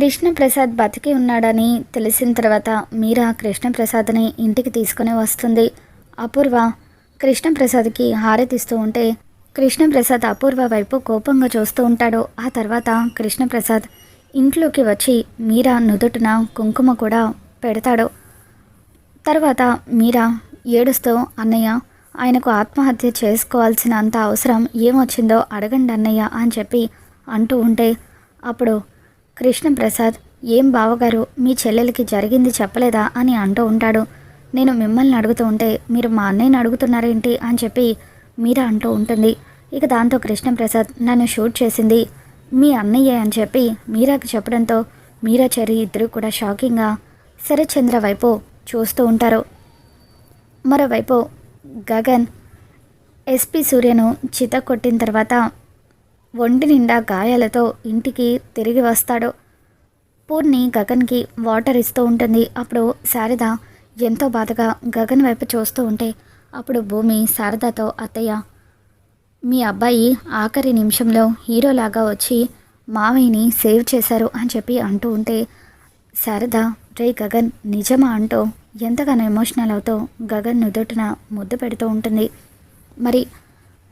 కృష్ణప్రసాద్ బతికి ఉన్నాడని తెలిసిన తర్వాత మీరా కృష్ణప్రసాద్ని ఇంటికి తీసుకుని వస్తుంది. అపూర్వ కృష్ణప్రసాద్కి హారతిస్తూ ఉంటే కృష్ణప్రసాద్ అపూర్వ వైపు కోపంగా చూస్తూ ఉంటాడు. ఆ తర్వాత కృష్ణప్రసాద్ ఇంట్లోకి వచ్చి మీరా నుదుటిన కుంకుమ కూడా పెడతాడు. తర్వాత మీరా ఏడుస్తూ అన్నయ్య ఆయనకు ఆత్మహత్య చేసుకోవాల్సిన అంత అవసరం ఏమొచ్చిందో అడగండి అన్నయ్య అని చెప్పి అంటూ ఉంటే అప్పుడు కృష్ణప్రసాద్ ఏం బావగారు మీ చెల్లెలకి జరిగింది చెప్పలేదా? అని అంటూ ఉంటాడు. నేను మిమ్మల్ని అడుగుతూ ఉంటే మీరు మా అన్నయ్యని అడుగుతున్నారేంటి? అని చెప్పి మీరా అంటూ ఉంటుంది. ఇక దాంతో కృష్ణప్రసాద్ నన్ను షూట్ చేసింది మీ అన్నయ్య అని చెప్పి మీరాకి చెప్పడంతో మీరా చెరి ఇద్దరు కూడా షాకింగ్గా శరత్చంద్ర వైపు చూస్తూ ఉంటారు. మరోవైపు గగన్ ఎస్పి సూర్యను చిత కొట్టిన తర్వాత ఒంటి నిండా గాయాలతో ఇంటికి తిరిగి వస్తాడు. పూర్ణి గగన్కి వాటర్ ఇస్తూ ఉంటుంది. అప్పుడు శారద ఎంతో బాధగా గగన్ వైపు చూస్తూ ఉంటే అప్పుడు భూమి శారదతో అత్తయ్య మీ అబ్బాయి ఆఖరి నిమిషంలో హీరోలాగా వచ్చి మావయ్యని సేవ్ చేశారు అని చెప్పి అంటూ ఉంటే శారద రే గగన్ నిజమా? అంటూ ఎంతగానో ఎమోషనల్ అవుతూ గగన్ నుదుటిన ముద్దు పెడుతూ ఉంటుంది. మరి